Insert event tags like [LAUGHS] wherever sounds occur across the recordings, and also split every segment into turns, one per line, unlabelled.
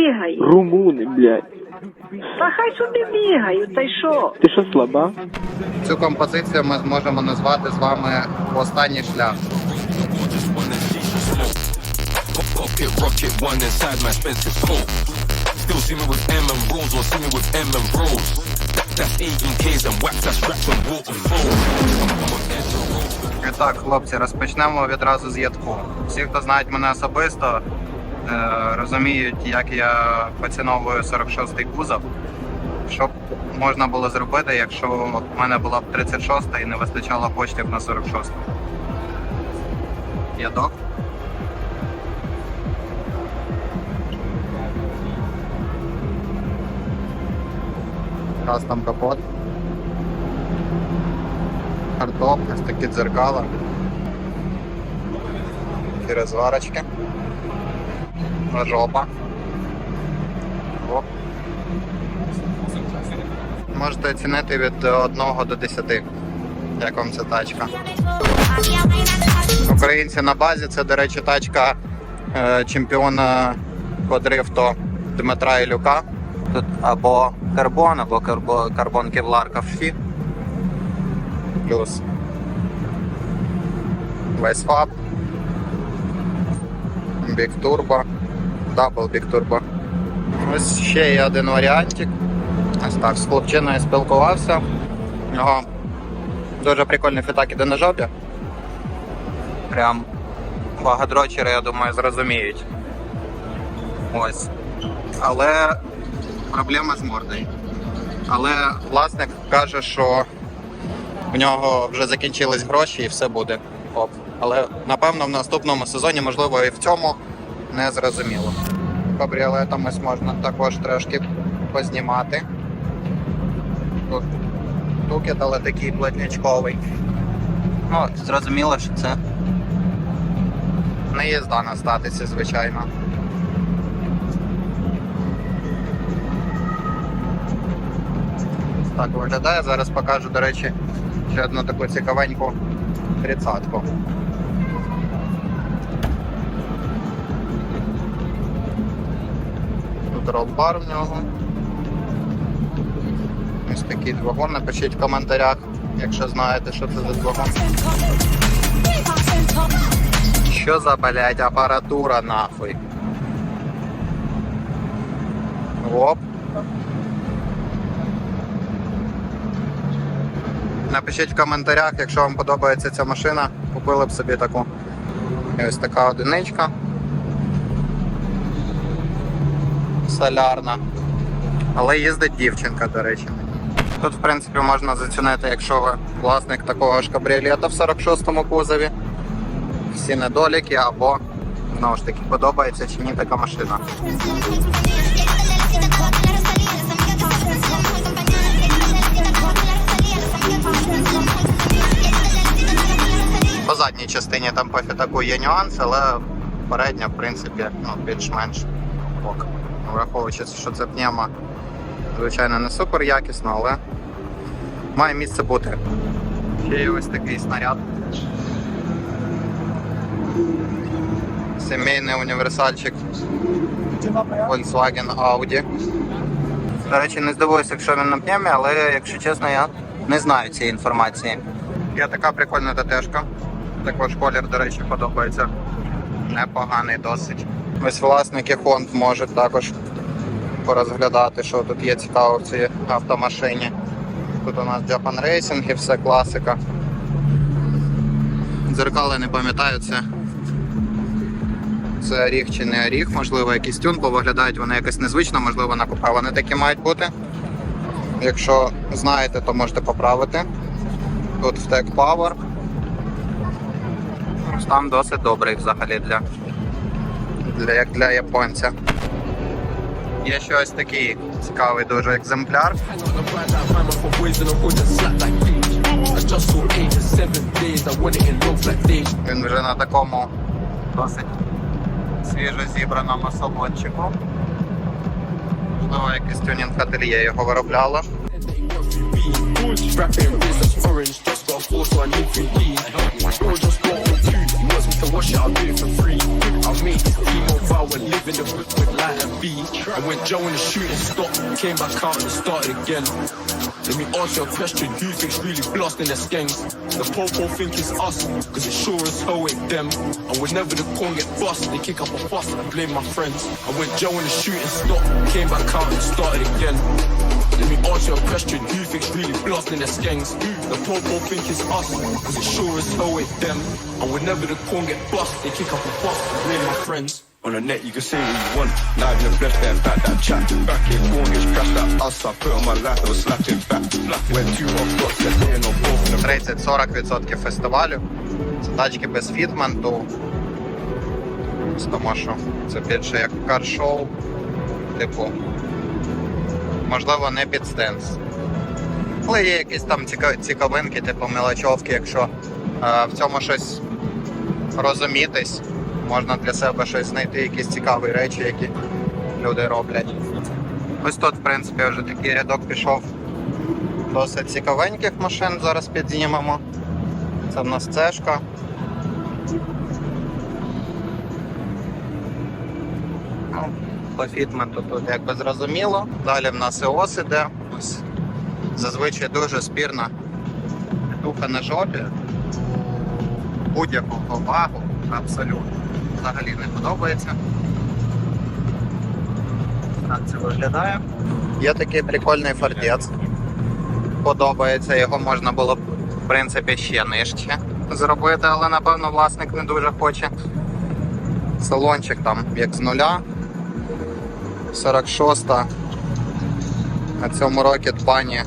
бігають.
Румуни, блядь.
Та хай собі бігають, та й що?
Ти що слаба?
Цю композицію ми зможемо назвати з вами останній шлях.
Pocket rocket one inside my expensive coat. Still see me with M and rolls or see me with M and. That, that's 18Ks and wax that's wrapped on waterfall.
І так, хлопці, розпочнемо відразу з ядку. Всі, хто знають мене особисто, розуміють, як я поціновую 46-й кузов. Що б можна було зробити, якщо в мене була б 36-та і не вистачало коштів на 46. Ядок. Раз там капот. Хардтоп, ось такі дзеркала. Такі розварочки. Жопа. Оп. Можете оцінити від 1 до 10. Як вам ця тачка? Українці на базі це, до речі, тачка е, чемпіона по дрифту Дмитра Ілюка. Тут або карбон, або карбо, карбон кевлар ковші. Плюс весь фаб. Big Turbo. Double Big Turbo. Ось ще є один варіантик. Ось так, з хлопчиною спілкувався. У нього дуже прикольний фітак іде на жопі. Прям багадрочери, я думаю, зрозуміють. Ось. Але проблема з мордою. Але власник каже, що в нього вже закінчились гроші і все буде. Оп. Але напевно в наступному сезоні, можливо, і в цьому не зрозуміло. Кабріолетом ось можна також трошки познімати. Тут тукет, але такий плотнячковий. Ну, зрозуміло, що це не їзда на статисі, звичайно. Так виглядає. Зараз покажу, до речі, ще одну таку цікавеньку тридцятку. Тут ролбар в нього. Ось такий двигун. Напишіть в коментарях, якщо знаєте, що це за двигун. Що за, блядь, апаратура нахуй? Оп. Напишіть в коментарях, якщо вам подобається ця машина, купили б собі таку. І ось така одиничка. Солярна. Але їздить дівчинка, до речі. Тут, в принципі, можна зацінити, якщо ви власник такого ж кабріолета в 46-му кузові. Всі недоліки або знову ж таки подобається чи ні така машина. По задній частині там по фітаку є нюанси, але передня, в принципі, ну, більш-менш ок. Враховуючи, що це пневма, звичайно, не супер якісно, але має місце бути. Ще є ось такий снаряд. Сімейний універсальчик Volkswagen Audi. До речі, не здивуюся, якщо він на пневмі, але якщо чесно, я не знаю цієї інформації. Є така прикольна ТТшка. Також колір, до речі, подобається. Непоганий досить. Ось власники Хонд можуть також порозглядати, що тут є цікаво в цій автомашині. Тут у нас Japan Racing і все класика. Дзеркали не пам'ятаю, це. Це оріг чи не оріг, можливо, якийсь тюн, бо виглядають вони якось незвично, можливо, на вони такі мають бути. Якщо знаєте, то можете поправити. Тут втек Power. Там досить добрий взагалі для, для, як для японця. Є ще ось такий цікавий дуже екземпляр. Він вже на такому досить свіжо зібраному салончику. Можливо, якийсь тюнінг ательє його виробляло.
So I wash it, I'll do for free. I'll make this T-Mobile and live in the brick with light and B. And when Joe in the shooting stopped, came back out and started again. Let me ask you a question, who thinks really blasting their skanks? The popo think it's us, cause it sure as hell ain't them. And whenever the corn get bust, they kick up a fuss and blame my friends. And when Joe in the shooting stopped, came back out and started again. Let me ask you a question, who thinks really blasting their skanks? The popo think it's us, cause it sure as hell ain't them. And whenever the corn get bust, they kick up a fuss and blame my friends.
On the net, you can say what you want. Live in the flesh, then back that chat. Back in corn, gets crashed at us. I put on my life, I was slapping back. When two hot blocks, they're hitting on both of them.
30-40% фестивалю. Це тачки без фітменту. Тому що це більше як кар-шоу. Типу, можливо, не під стенс. Але є якісь там цікавинки, типу мелочовки, якщо е, в цьому щось розумітись, можна для себе щось знайти, якісь цікаві речі, які люди роблять. Ось тут, в принципі, вже такий рядок пішов досить цікавеньких машин. Зараз підзнімемо. Це в нас цешка. По фітменту тут якби зрозуміло. Далі в нас EOS іде. Зазвичай дуже спірна духа на жопі. Будь-якого вагу абсолютно. Взагалі не подобається. Так це виглядає. Є такий прикольний фортець. Подобається, його можна було б, в принципі, ще нижче зробити, але напевно власник не дуже хоче. Салончик там як з нуля. 46 на цьому рокі пані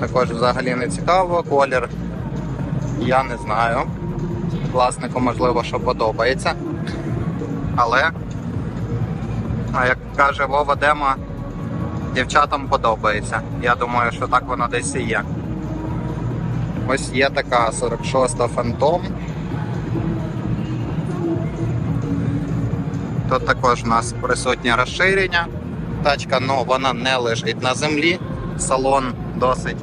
також взагалі не цікаво. Колір я не знаю. Власнику можливо, що подобається. Але, а як каже Вова Дема, дівчатам подобається. Я думаю, що так воно десь і є. Ось є така 46-та Phantom. Тут також у нас присутнє розширення. Тачка, ну, вона не лежить на землі. Салон досить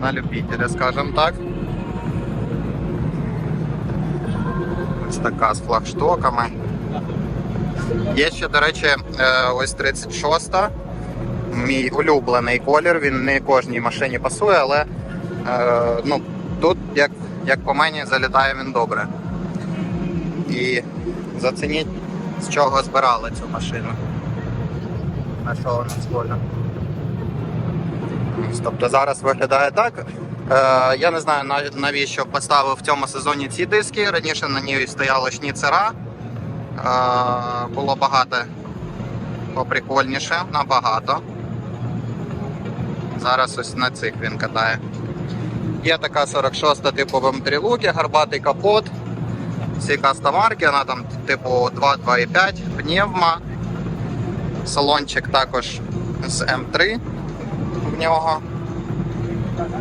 на любителя, скажімо так. Ось така з флагштоками. Є ще, до речі, е, ось 36-та. Мій улюблений колір, він не кожній машині пасує, але е, ну, тут, як, як по мені, залітає він добре. І зацініть, з чого збирали цю машину. На що вона схожа. Тобто зараз виглядає так. Е, я не знаю навіщо поставив в цьому сезоні ці диски. Раніше на ній стояли шніцера. Е, було багато поприкольніше, набагато. Зараз ось на цих він катає. Є така 46 типу в М3 луки, гарбатий капот. Всі кастомарки, вона там типу 2.2.5, пневма. Салончик також з М3 в нього.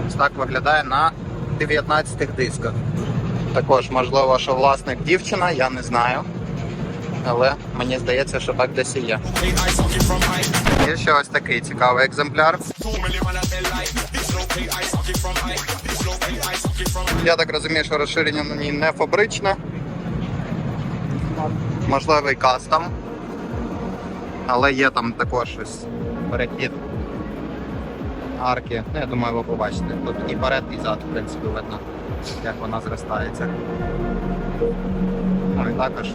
Ось так виглядає на 19 дисках. Також можливо, що власник дівчина, я не знаю. Але мені здається, що так десь і є. Є ще ось такий цікавий екземпляр. Я так розумію, що розширення на ній не фабричне. Можливий кастом. Але є там також щось перехід арки. Ну, я думаю, ви побачите. Тут і перед, і зад, в принципі, видно, як вона зростається. Ну і також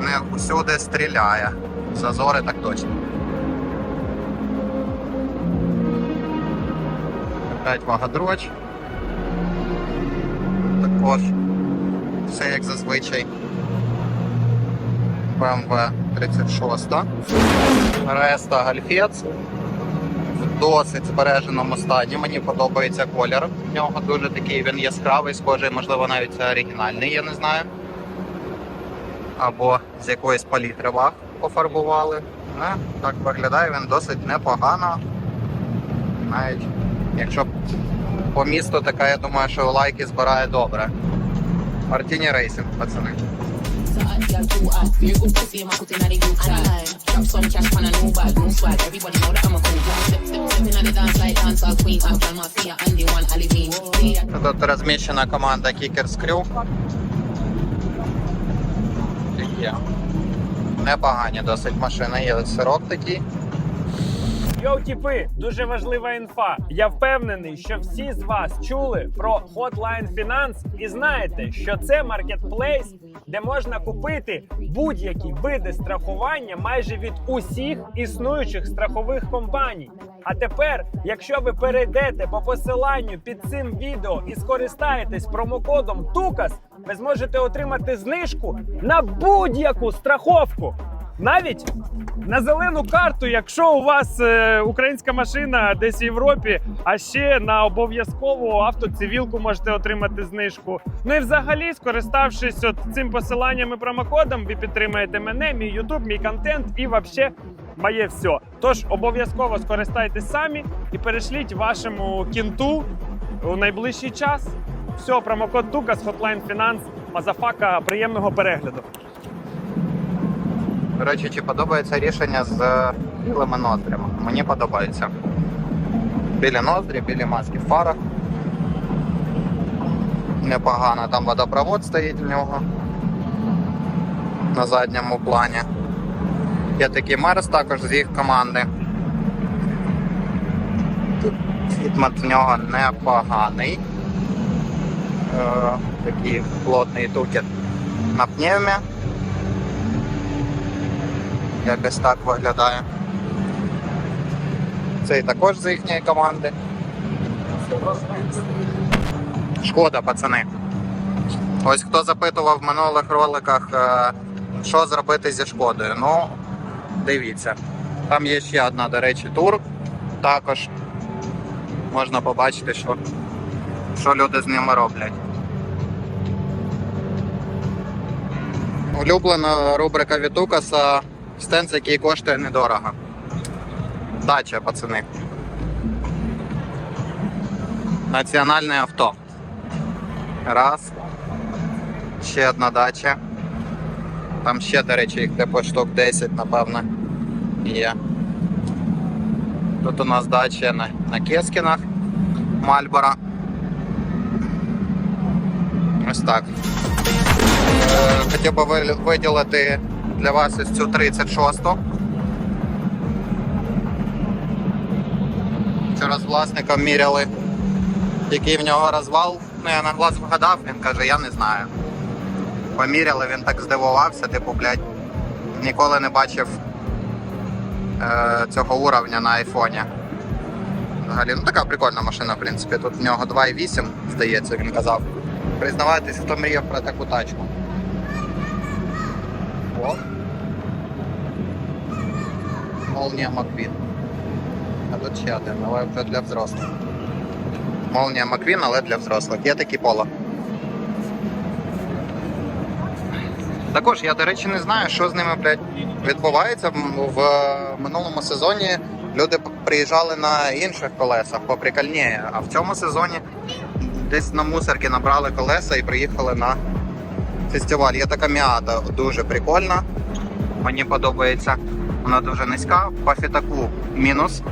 не всюди стріляє. Зазори так точно. Опять вагадроч. Також все як зазвичай. BMW 36. Реста Гальфець в досить збереженому стані. Мені подобається колір. В нього дуже такий він яскравий, схожий, можливо, навіть це оригінальний, я не знаю. Або з якоїсь палітри ваг пофарбували. Не, так виглядає він досить непогано. Навіть якщо по місту така, я думаю, що лайки збирає добре. Мартіні Рейсинг, пацани. Тут розміщена команда Kickers Crew. Непогані досить машини, є сирок такий.
Йоу, тіпи, дуже важлива інфа. Я впевнений, що всі з вас чули про Hotline Finance і знаєте, що це маркетплейс, де можна купити будь-які види страхування майже від усіх існуючих страхових компаній. А тепер, якщо ви перейдете по посиланню під цим відео і скористаєтесь промокодом ТУКАС, ви зможете отримати знижку на будь-яку страховку. Навіть на зелену карту, якщо у вас е, українська машина десь в Європі, а ще на обов'язкову автоцивілку можете отримати знижку. Ну і взагалі, скориставшись от цим посиланням і промокодом, ви підтримаєте мене, мій Ютуб, мій контент і вообще моє все. Тож обов'язково скористайтесь самі і перешліть вашому кінту у найближчий час. Все, промокод Тукас, Hotline Finance, Мазафака, приємного перегляду.
Речі, чи подобається рішення з білими ноздрями? Мені подобається. Білі ноздрі, білі маски в фарах. Непогано, там водопровод стоїть в нього на задньому плані. Є такий Мерс також з їх команди. Тут в нього непоганий. Е, такий плотний тукет на пневмі. Якось так виглядає. Цей також з їхньої команди. Шкода, пацани. Ось хто запитував в минулих роликах, е, що зробити зі шкодою. Ну, дивіться. Там є ще одна, до речі, тур. Також можна побачити, що, що люди з ними роблять. Улюблена рубрика від Укаса стенд, який коштує недорого. Дача, пацани. Національне авто. Раз. Ще одна дача. Там ще, до речі, їх типу штук 10, напевно, є. Тут у нас дача на, на Кескінах Мальбора. Ось так. Е, Хотів би виділити для вас ось цю 36-ту. Вчора з власником міряли, який в нього розвал. Ну, я на глаз вгадав, він каже, я не знаю. Поміряли, він так здивувався, типу, блядь, ніколи не бачив е, цього уровня на айфоні. Взагалі, ну така прикольна машина, в принципі. Тут в нього 2,8, здається, він казав. Признавайтесь, хто мріяв про таку тачку. О. Молния Маквін. А тут ще один, але вже для взрослих. Молния Маквін, але для взрослих. Є такі поло. Також я, до речі, не знаю, що з ними відбувається. В е, минулому сезоні люди приїжджали на інших колесах поприкольніше, а в цьому сезоні десь на мусорки набрали колеса і приїхали на фестиваль. Є така м'ята, дуже прикольна. Мені подобається. Вона дуже низька. По фітаку мінус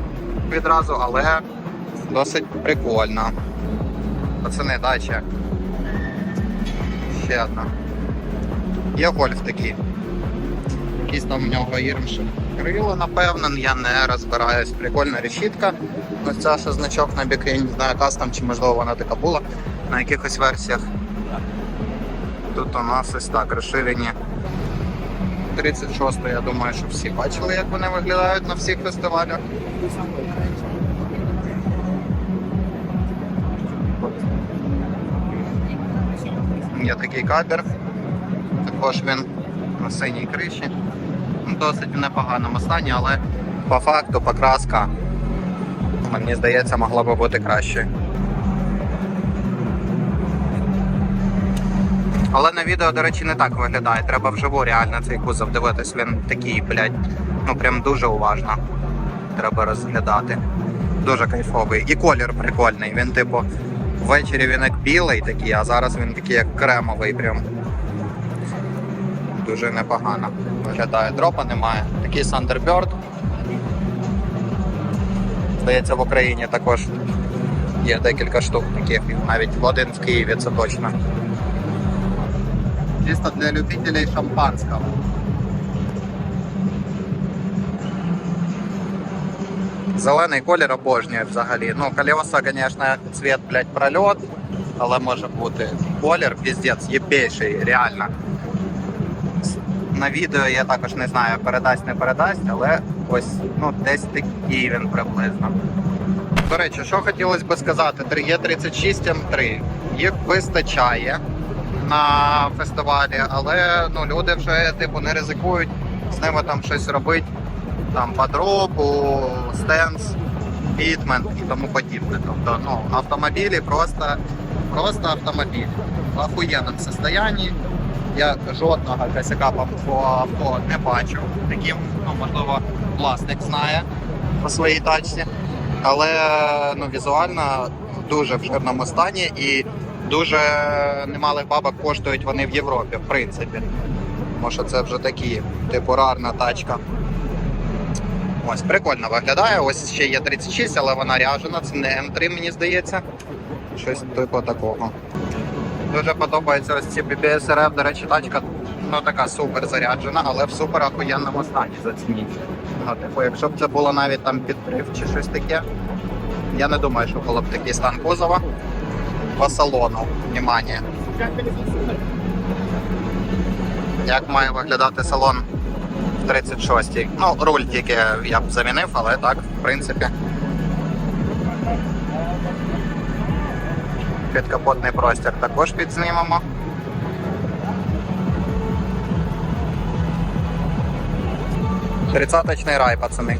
відразу, але досить прикольна. Пацани, дача. Ще одна. Є гольф такий. Якийсь там в нього ірмші крила, напевно, я не розбираюсь. Прикольна решітка. Ось ця що значок на біки, я не знаю, кастом чи можливо вона така була на якихось версіях. Тут у нас ось так розширені 36 я думаю, що всі бачили, як вони виглядають на всіх фестивалях. Є такий кабер. Також він на синій криші. Ну, Досить в непоганому стані, але по факту покраска, мені здається, могла би бути кращою. Але на відео, до речі, не так виглядає. Треба вживу реально цей кузов дивитись. Він такий, блядь, ну прям дуже уважно. Треба розглядати. Дуже кайфовий. І колір прикольний. Він, типу, ввечері він як білий такий, а зараз він такий як кремовий прям. дуже непогано виглядає. Дропа немає. Такий Thunderbird. Здається, в Україні також є декілька штук таких, навіть один в Києві, це точно. Чисто для любителей шампанського. Зелений колір обожнює взагалі. Ну, колеса, звісно, цвіт, блядь, прольот, але може бути колір, піздець, єбейший, реально. На відео я також не знаю, передасть, не передасть, але ось ну, десь такий він приблизно. До речі, що хотілося би сказати, 3Е36 М3. Їх вистачає на фестивалі, але ну, люди вже типу не ризикують з ними там щось робити там по стенс, бітмен і тому подібне. Тобто ну, автомобілі просто, просто автомобілі. В охуєнному состоянні. Я жодного косяка по авто не бачу. Таким, ну, можливо, власник знає по своїй тачці. Але ну, візуально дуже в жирному стані і дуже немалих бабок коштують вони в Європі, в принципі. Тому що це вже такі, типу, рарна тачка. Ось прикольно виглядає. Ось ще є 36, але вона ряжена. Це не М3, мені здається. Щось типу такого. Дуже подобається ось ці BBS RF. До речі, тачка ну така супер заряджена, але в супер охуєнному стані зацініть. Ну, типу, якщо б це було навіть там підрив чи щось таке, я не думаю, що було б такий стан кузова. По салону, внимание. Як має виглядати салон в 36-й? Ну, руль тільки я б замінив, але так, в принципі. Підкапотний простір також підзнімемо. Тридцяточний рай, пацани.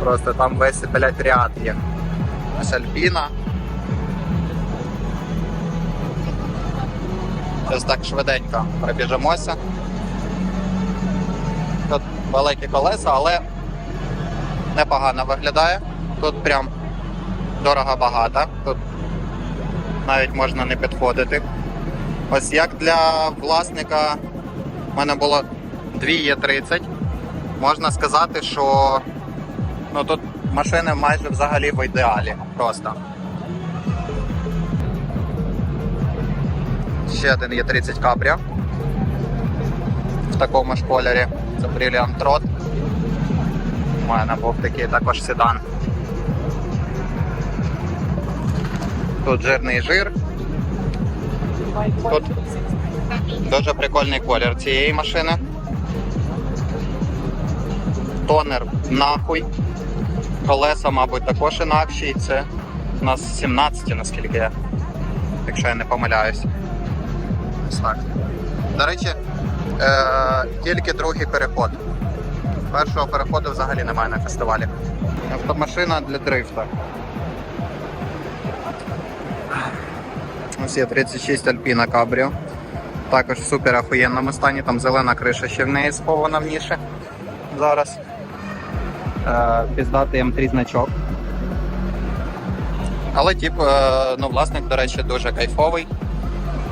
Просто там весь, блядь, ряд є. Ось Альпіна. Зараз так швиденько пробіжимося. Тут великі колеса, але непогано виглядає. Тут прям дорого багато. Тут навіть можна не підходити. Ось як для власника в мене було 2 Є30. Можна сказати, що ну, тут машини майже взагалі в ідеалі. Просто. Ще один Є30 Cabrio. В такому ж кольорі. Це Brilliant Trot. У мене був такий також седан. Тут жирний жир. Тут дуже прикольний колір цієї машини. Тонер нахуй. Колеса, мабуть, також інакші. Це у нас 17, наскільки я, якщо я не помиляюсь. Ось. До речі, е- тільки другий переход. Першого переходу взагалі немає на фестивалі. Автомашина для дрифта. Ось є 36 Alpina Cabrio. Також в супер охуєнному стані, там зелена криша ще в неї схована в ніші. Зараз. Е, піздатий М3 значок. Але тип, е, ну, власник, до речі, дуже кайфовий.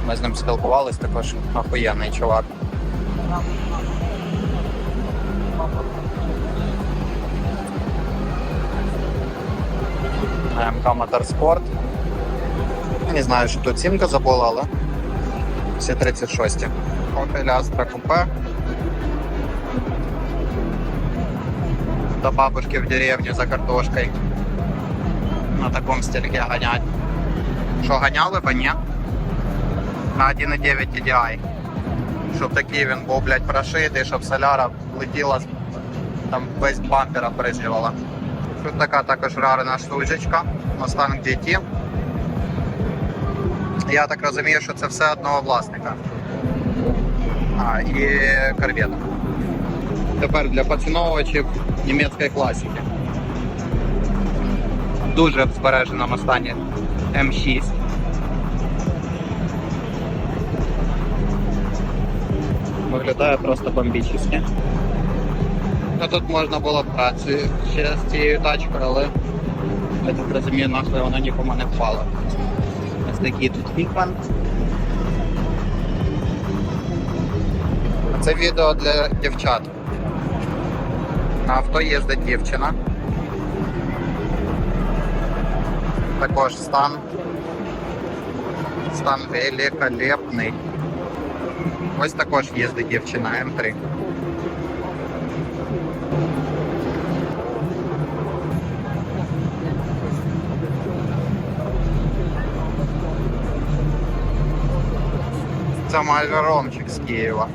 Ми з ним спілкувались, також охуєнний чувак. МК Моторспорт. Не знаю, що тут сімка забула, але всі 36. Opel Astra Coupe. До бабушки в деревню за картошкой. На такому стільки ганять. Що ганяли б, ні? На 1.9 TDI. Щоб такий він був, блядь, прошитий, щоб соляра летіла, там весь бампер оприскувала. Тут така також рарна штучечка. Mustang GT. Я так розумію, що це все одного власника. А, і корвет. Тепер для поціновувачів німецької класики. Дуже в збереженому стані М6. Виглядає просто бомбічно. Ну тут можна було працю ще з цією тачкою, але я так розумію, нахуй вона нікому не впала. Ось такий тут фікман. Це відео для дівчат. На авто їздить дівчина. Також стан. Стан великолепний. Ось також їздить дівчина М3. Це майже Ромчик з Києва.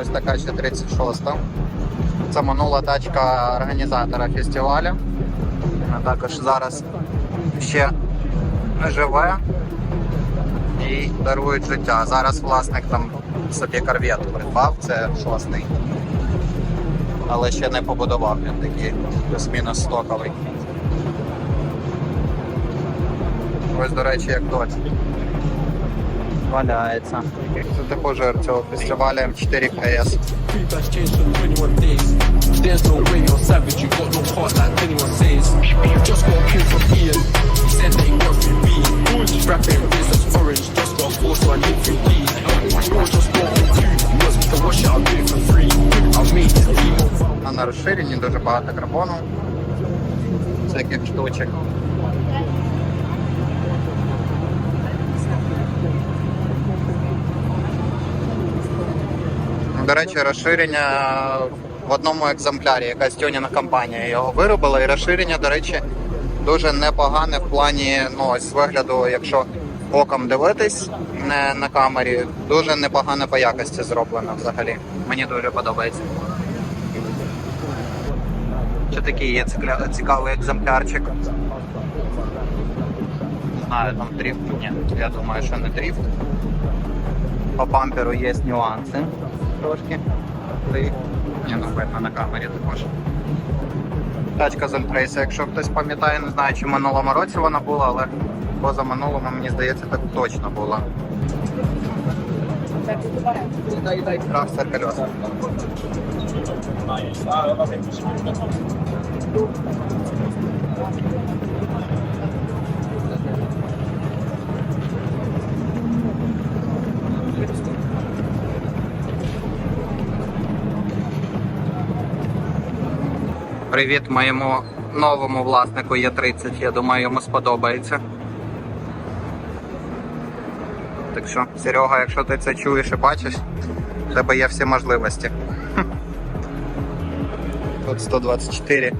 Ось така ще 36-та. Це минула тачка організатора фестивалю. Вона також зараз ще живе і дарують життя. Зараз власник там собі корвет придбав, це шостий. Але ще не побудував він такий плюс-мінус стоковий. Ось, до речі, як дочь. Валяється. Це типу цього фестивалю М4 КС.
Three bags changed for 21 days. There's
До речі, розширення в одному екземплярі, якась тюнінг компанія його виробила, і розширення, до речі, дуже непогане в плані ну, ось з вигляду, якщо оком дивитись не на камері, дуже непогано по якості зроблено взагалі. Мені дуже подобається. Ще такий є цікавий екземплярчик. Не знаю, там дріфт. Ні, я думаю, що не дріфт. По бамперу є нюанси трошки. Ні, ну видно на камері також. Тачка з Альтрейса, якщо хтось пам'ятає, не знаю, чи в минулому році вона була, але поза минулому, мені здається, так точно була. Крафтер колеса. Привіт моєму новому власнику Є30. Я думаю, йому сподобається. Так що, Серега, якщо ти це чуєш і бачиш, в тебе є всі можливості. [LAUGHS] Тут 124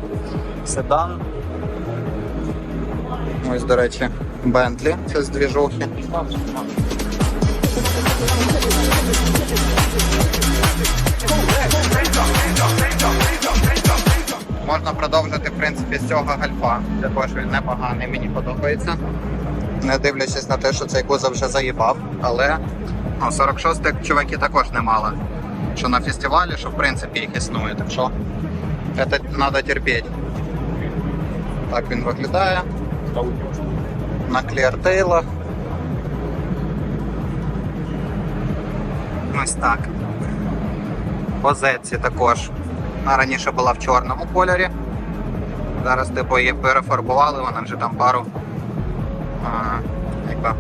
седан. Ось, до речі, Бентлі, це з двіжухи. Можна продовжити, в принципі, з цього гальфа. Також він непоганий, мені подобається. Не дивлячись на те, що цей кузов вже заїбав, але ну, 46 х чуваки також немало. Що на фестивалі, що в принципі їх існує. Так що це треба терпіти. Так він виглядає. На кліартейлах. Ось так. По зетці також. Вона раніше була в чорному кольорі. Зараз типу її перефарбували, вона вже там пару. А, якби,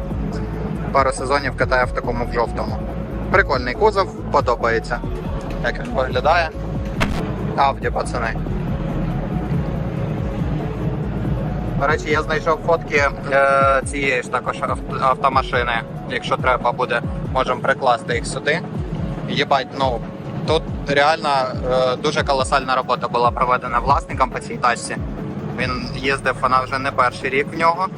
пару сезонів катає в такому в жовтому. Прикольний кузов, подобається. Як він виглядає. Авді, пацани. До речі, я знайшов фотки е, цієї ж також автомашини. Якщо треба буде, можемо прикласти їх сюди. Єбать, ну тут реально е, дуже колосальна робота була проведена власником по цій тачці. Він їздив, вона вже не перший рік в нього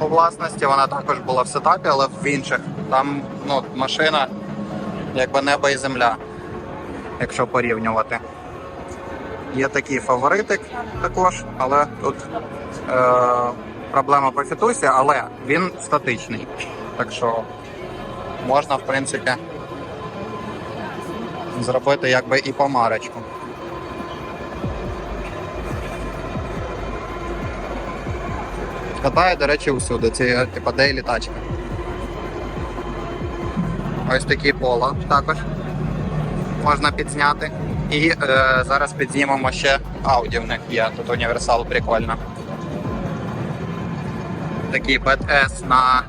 у власності. Вона також була в сетапі, але в інших. Там ну, машина якби небо і земля, якщо порівнювати. Є такий фаворитик також, але тут е, проблема по фітусі, але він статичний. Так що можна, в принципі, зробити якби і помарочку. Катає, до речі, усюди. Це типа дейлі тачка. Ось такий поло також. Можна підзняти. І е, зараз підзнімемо ще Audi в них є. Тут універсал прикольно. Такий BTS на,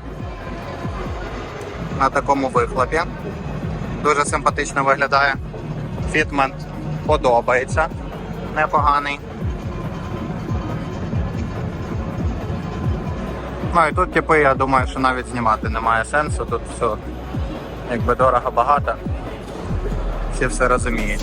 на такому вихлопі. Дуже симпатично виглядає. Фітмент подобається. Непоганий. Ну і тут типу, я думаю, що навіть знімати немає сенсу. Тут все якби дорого-багато. Всі все розуміють.